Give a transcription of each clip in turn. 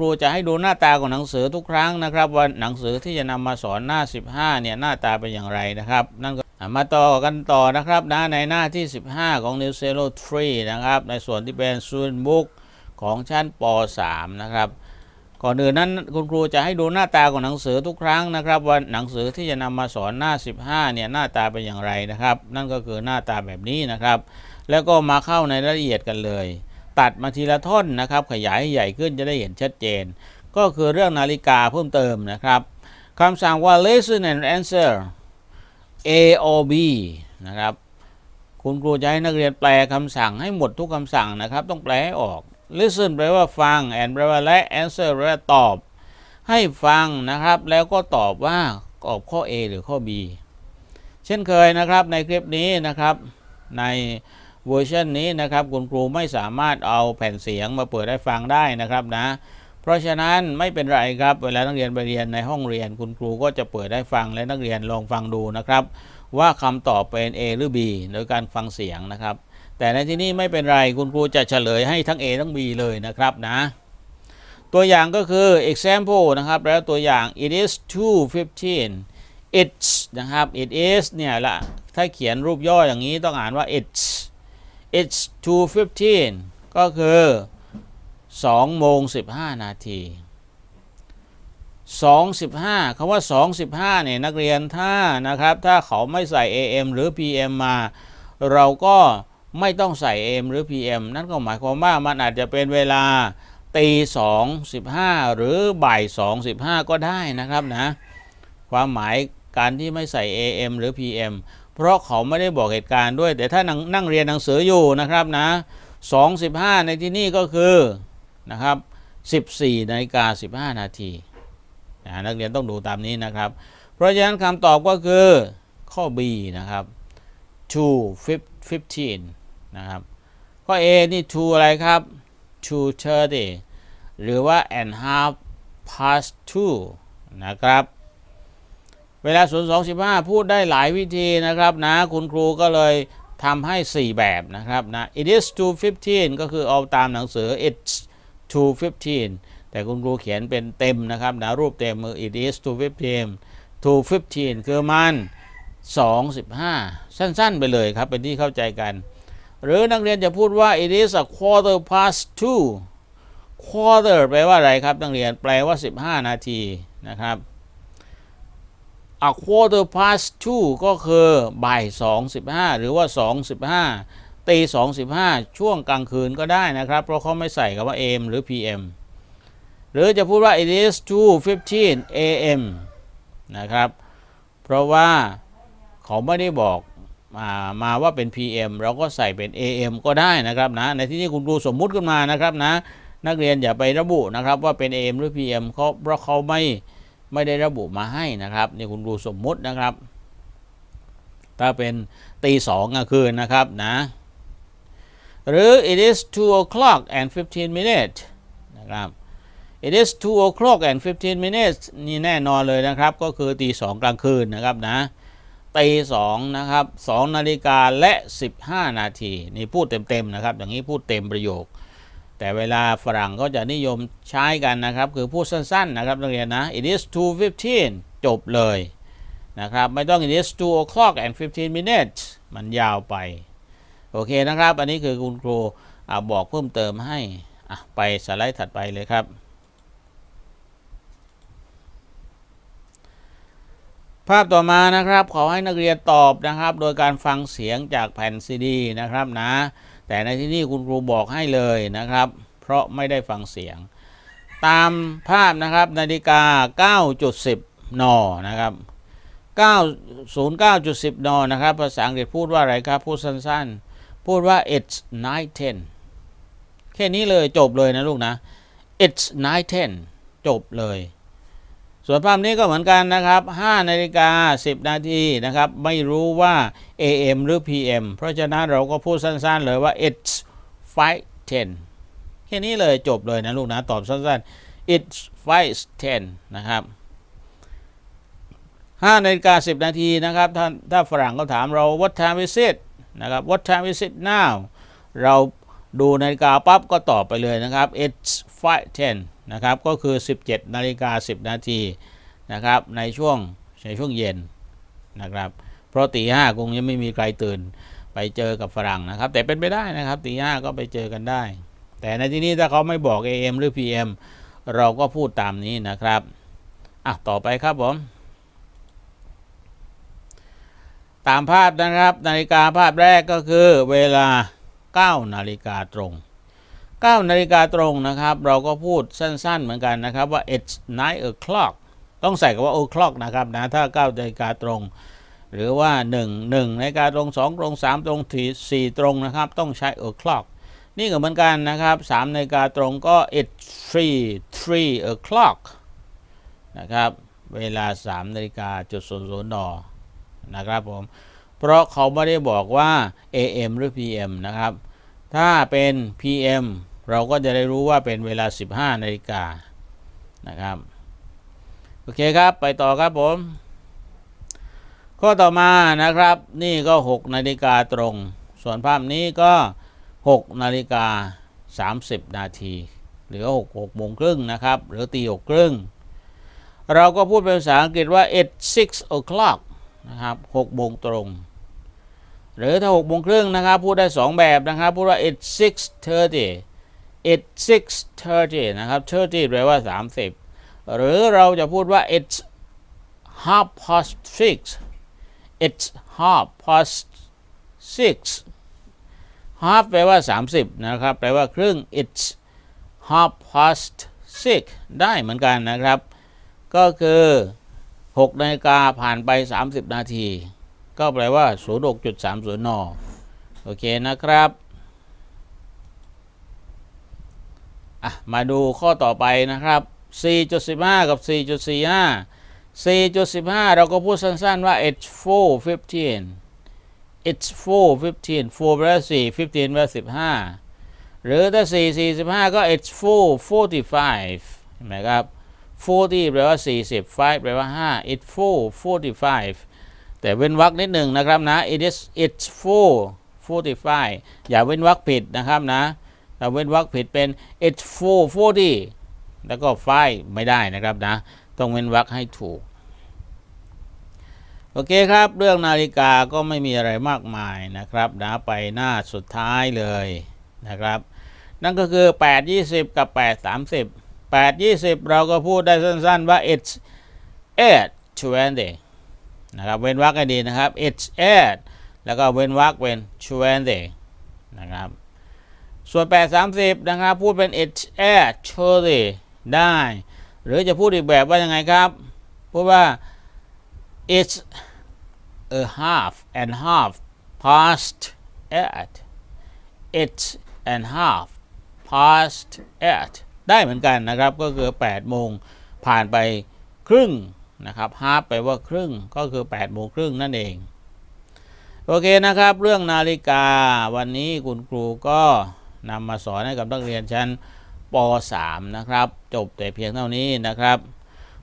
ครูจะให้ดูหน้าตาของหนังสือทุกครั้งนะครับว่าหนังสือที่จะนำมาสอนหน้า 15เนี่ยหน้าตาเป็นอย่างไรนะครับ นั่นก็มาต่อกันต่อนะครับนะในหน้าที่ 15 ของ New Zero 3นะครับ ในส่วนที่เป็น Student Book ของชั้นป .3 นะครับก่อนอื่นนั้นคุณครูจะให้ดูหน้าตาของหนังสือทุกครั้งนะครับว่าหนังสือที่จะนำมาสอนหน้า 15เนี่ยหน้าตาเป็นอย่างไรนะครับ นั่นก็คือหน้าตาแบบนี้นะครับ แล้วก็มาเข้าในรายละเอียดกันเลย ตัดมาทีละท่อนนะครับ ขยายให้ใหญ่ขึ้นจะได้เห็นชัดเจน ก็คือเรื่องนาฬิกาเพิ่มเติมนะครับคำสั่งว่า listen and answer A or B นะครับ คุณครูจะให้นักเรียนแปลคำสั่งให้หมดทุกคำสั่งนะครับ ต้องแปลให้ออก listen แปลว่าฟัง and แปลว่าและ answer แปลว่าตอบ ให้ฟังนะครับ แล้วก็ตอบว่าตอบข้อ A หรือข้อ B เช่นเคยนะครับในคลิปนี้นะครับใน เวอร์ชันนี้นะครับคุณครูไม่สามารถเอาแผ่นเสียงมาเปิดให้ฟังได้นะครับนะเพราะฉะนั้นไม่เป็นไรครับเวลานักเรียนไปเรียนในห้องเรียน คุณครูก็จะเปิดให้ฟังและนักเรียนลองฟังดูนะครับ ว่าคำตอบเป็น A หรือ B โดยการฟังเสียงนะครับ แต่ในที่นี้ไม่เป็นไรคุณครูจะเฉลยให้ทั้ง A ทั้ง B เลยนะครับนะตัวอย่างก็คือ example นะครับ แล้วตัวอย่าง it is 2:15 it's นะครับ it is เนี่ยละถ้าเขียนรูปย่ออย่างนี้ต้องอ่านว่า it's it's 2:15 ก็คือ2โมง15 นาที 2:15คำว่า 2:15เนี่ยนักเรียนถ้านะครับ ถ้าเขาไม่ใส่ AM หรือ PM มา เราก็ไม่ต้องใส่ AM หรือ PM นั่นก็หมายความว่ามันอาจจะเป็นเวลาตี2 15 หรือบ่าย 2 15 ก็ได้นะครับนะ ความหมายการที่ไม่ใส่ AM หรือ PM เพราะเขาไม่ได้บอกเหตุการณ์ด้วย แต่ถ้านั่งนงเรียนหนังสืออยู่นะครับนะ2.15ในที่นี่ก็คือนะครับ14นาฬิกา15นาทีนะนักเรียนต้องดูตามนี้นะครับ เพราะฉะนั้นคำตอบก็คือข้อ B นะครับ2 15นะครับ ข้อ A นี่2อะไรครับ2.30หรือว่า and half past 2นะครับ เวลา0 2 15พูดได้หลายวิธีนะครับนะคุณครูก็เลยทำให้ 4 แบบนะครับนะ it is 2:15 ก็คือเอาตามหนังสือ it's 2:15 แต่คุณครูเขียนเป็นเต็มนะครับนะรูปเต็มมือ it is 2:15 2:15 คือมัน 2:15 สั้นๆ ไปเลยครับ เป็นที่เข้าใจกัน หรือนักเรียนจะพูดว่า it is a quarter past two quarter แปลว่าอะไรครับ นักเรียนแปลว่า 15 นาทีนะครับ a quarter past two ก็คือบ่าย2.15 หรือว่า 2.15ตี2.15 ช่วงกลางคืนก็ได้นะครับ เพราะเขาไม่ใส่คำว่า AM หรือ PM หรือจะพูดว่า it is 2.15 AM นะครับ เพราะว่าเขาไม่ได้บอกมามาว่าเป็น PM เราก็ใส่เป็น AM ก็ได้นะครับนะ ในที่นี้คุณครูสมมุติขึ้นมานะครับนะ นักเรียนอย่าไประบุนะครับว่าเป็น AM หรือ PM เขาเพราะเขาไม่ ไม่ได้ระบุมาให้นะครับนี่คุณครูสมมุตินะครับ ถ้าเป็นตีสองกลางคืนนะครับนะ หรือ it is 2 o'clock and 15 minutes นะครับ it is 2 o'clock and 15 minutes นี่แน่นอนเลยนะครับ ก็คือตีสองกลางคืนนะครับนะตีสองนะครับ2นาฬิกาและ 15 นาที นี่พูดเต็มๆนะครับ อย่างนี้พูดเต็มประโยค แต่เวลาฝรั่งก็จะนิยมใช้กันนะครับ คือพูดสั้นๆนะครับนักเรียนนะ it is 2:15 จบเลยนะครับ ไม่ต้อง it is 2 o'clock and 15 minutes มันยาวไป โอเคนะครับ อันนี้คือคุณครูอบอกเพิ่มเติมให้ไปสไลด์ถัดไปเลยครับ ภาพต่อมานะครับ ขอให้นักเรียนตอบนะครับ โดยการฟังเสียงจากแผ่นซีดีนะครับนะ แต่ในที่นี้คุณครูบอกให้เลยนะครับ เพราะไม่ได้ฟังเสียง ตามภาพนะครับนาฬิกา 9.10 น นะครับ 909.10 น นะครับ ภาษาอังกฤษพูดว่าอะไรครับ พูดสั้นๆ พูดว่า it's 9:10 แค่นี้เลยจบเลยนะลูกนะ it's 9:10 จบเลย ส่วนภาพนี้ก็เหมือนกันนะครับ5นาฬิกา 10 นาทีนะครับไม่รู้ว่า AM หรือ PM เพราะฉะนั้นเราก็พูดสั้นๆเลยว่า it's 5:10 แค่นี้เลยจบเลยนะลูกนะตอบสั้นๆ it's 5:10 นะครับ5นาฬิกา 10 นาทีนะครับถ้าถ้าฝรั่งก็ถามเรา what time is it นะครับ what time is it now เรา ดูนาฬิกาปั๊บก็ตอบไปเลยนะครับ it's 5:10นะครับก็คือ 17นาฬิกา10 นาทีนะครับในช่วงในช่วงเย็นนะครับเพราะตีห้าคงยังไม่มีใครตื่นไปเจอกับฝรั่งนะครับ แต่เป็นไปได้นะครับตีห้าก็ไปเจอกันได้ แต่ในที่นี้ถ้าเขาไม่บอก AM หรือ PM เราก็พูดตามนี้นะครับอะต่อไปครับผม ตามภาพนะครับ นาฬิกาภาพแรกก็คือเวลา 9นาฬิกาตรง9นาฬิกาตรงนะครับ เราก็พูดสั้นๆเหมือนกันนะครับว่า it's nine o'clock ต้องใส่กับว่า o'clock นะครับนะถ้า9นาฬิกาตรง หรือว่า 1 1นาฬิกาตรง 2 ตรง 3 ตรง4ตรงนะครับ ต้องใช้ o'clock นี่ก็เหมือนกันนะครับ3นาฬิกาตรงก็ it's three three o'clock นะครับ เวลา 3นาฬิกาจุดศูนย์ศูนย์นนะครับผม เพราะเขาไม่ได้บอกว่า AM หรือ PM นะครับ ถ้าเป็น PM เราก็จะได้รู้ว่าเป็นเวลา 15นาฬิกานะครับ โอเคครับไปต่อครับผม ข้อต่อมานะครับ นี่ก็ 6นาฬิกาตรง ส่วนภาพนี้ก็ 6นาฬิกา 30 นาทีหรือ6 6โมงครึ่งนะครับ หรือตี6ครึ่ง เราก็พูดเป็นภาษาอังกฤษว่า it's six o'clock นะครับ6โมงตรง หรือถ้า6โมงครึ่งนะครับ พูดได้2แบบนะครับ พูดว่า it's six thirty it's six thirty นะครับ thirty แปลว่า30หรือเราจะพูดว่า it's half past six it's half past six half แปลว่า 30 นะครับ แปลว่าครึ่ง it's half past six ได้เหมือนกันนะครับ ก็คือ 6 นาฬิกาผ่านไป 30 นาที ก็แปลว่า 06.30นโอเคนะครับอะมาดูข้อต่อไปนะครับ 4.15 กับ 4.45 4.15 เราก็พูดสั้นๆว่า it's 4.15 it's 4.15 4แปลว่า4 15แปลว่า15 หรือถ้า 4 45 ก็ it's 4.45เห็นไหมครับ40แปลว่า40 5แปลว่า5 it's 4 45 แต่เว้นวรรคนิดหนึ่งนะครับนะ it is it's 4 45อย่าเว้นวรรคผิดนะครับนะถ้าเว้นวรรคผิดเป็น it's 4 40แล้วก็5ไม่ได้นะครับนะ ต้องเว้นวรรคให้ถูก โอเคครับ เรื่องนาฬิกาก็ไม่มีอะไรมากมายนะครับนะไปหน้าสุดท้ายเลยนะครับ นั่นก็คือ 8 20 กับ 8 30 8 20 เราก็พูดได้สั้นๆว่า it's 8 20 นะครับเว้นวรรคให้ดีนะครับ it's 8แล้วก็เว้นวรรคเป็น20นะครับส่วน 8 30 นะครับ พูดเป็น it's 8 30ได้ หรือจะพูดอีกแบบว่ายังไงครับ พูดว่า it's a half and half past 8 it's and half past 8ได้เหมือนกันนะครับก็คือ 8 โมงผ่านไปครึ่ง นะครับ half แปลว่าครึ่งก็คือ8โมงครึ่งนั่นเอง โอเคนะครับ เรื่องนาฬิกาวันนี้คุณครูก็นำมาสอนให้กับนักเรียนชั้นป .3 นะครับ จบแต่เพียงเท่านี้นะครับ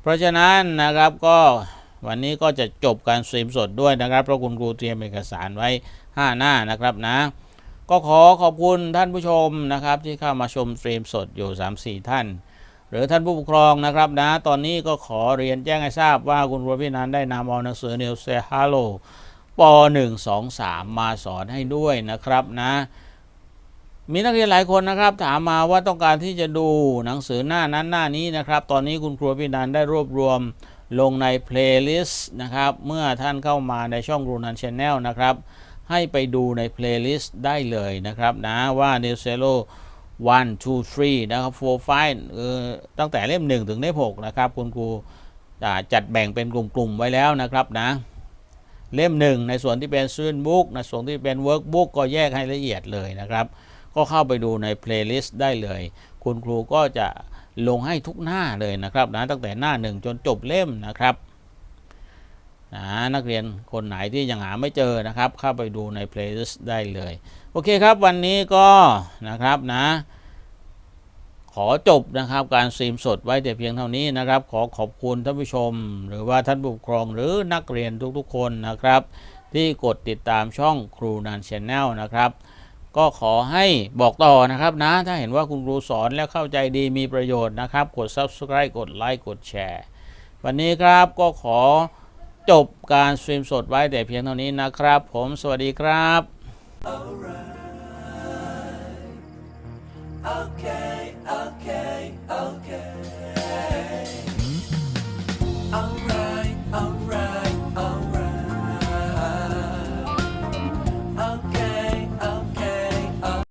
เพราะฉะนั้นนะครับก็วันนี้ก็จะจบการสตรีมสดด้วยนะครับเพราะคุณครูเตรียมเอกสารไว้ 5 หน้านะครับนะ ก็ขอขอบคุณท่านผู้ชมนะครับที่เข้ามาชมสตรีมสดอยู่ 3-4 ท่าน หรือท่านผู้ปกครองนะครับนะตอนนี้ก็ขอเรียนแจ้งให้ทราบว่าคุณครูพี่นันได้นำเอาหนังสือ New Say Hello ป .1 2 3 มาสอนให้ด้วยนะครับนะมีนักเรียนหลายคนนะครับ ถามมาว่าต้องการที่จะดูหนังสือหน้านั้นหน้านี้นะครับ ตอนนี้คุณครูพี่นันได้รวบรวมลงในเพลย์ลิสต์นะครับ เมื่อท่านเข้ามาในช่องรูนันชแนลนะครับ ให้ไปดูในเพลย์ลิสต์ได้เลยนะครับนะว่า n e w c e l o 1 2 3นะครับ4 5เออตั้งแต่เล่ม 1 ถึงเล่ม6นะครับ คุณครูจะจัดแบ่งเป็นกลุ่ม ๆ ไว้แล้วนะครับนะ เล่ม 1 ในส่วนที่เป็น student book ในส่วนที่เป็น workbook ก็แยกให้ละเอียดเลยนะครับ ก็เข้าไปดูในเพลย์ลิสต์ได้เลย คุณครูก็จะลงให้ทุกหน้าเลยนะครับนะตั้งแต่หน้า 1 จนจบเล่มนะครับ นะนักเรียนคนไหนที่ยังหาไม่เจอนะครับ เข้าไปดูใน playlist ได้เลย โอเคครับวันนี้ก็นะครับนะ ขอจบนะครับการสีมสดไว้แต่เพียงเท่านี้นะครับ ขอขอบคุณท่านผู้ชม หรือว่าท่านผู้ปกครองหรือนักเรียนทุกๆ คนนะครับ ที่กดติดตามช่องครูนันชแนลนะครับก็ขอให้บอกต่อนะครับนะ ถ้าเห็นว่าคุณครูสอนแล้วเข้าใจดีมีประโยชน์นะครับ กด subscribe กดไลค์กดแชร์ วันนี้ครับก็ขอ จบการสตรีมสดไว้แต่เพียงเท่านี้นะครับ ผมสวัสดีครับ okay, okay, okay.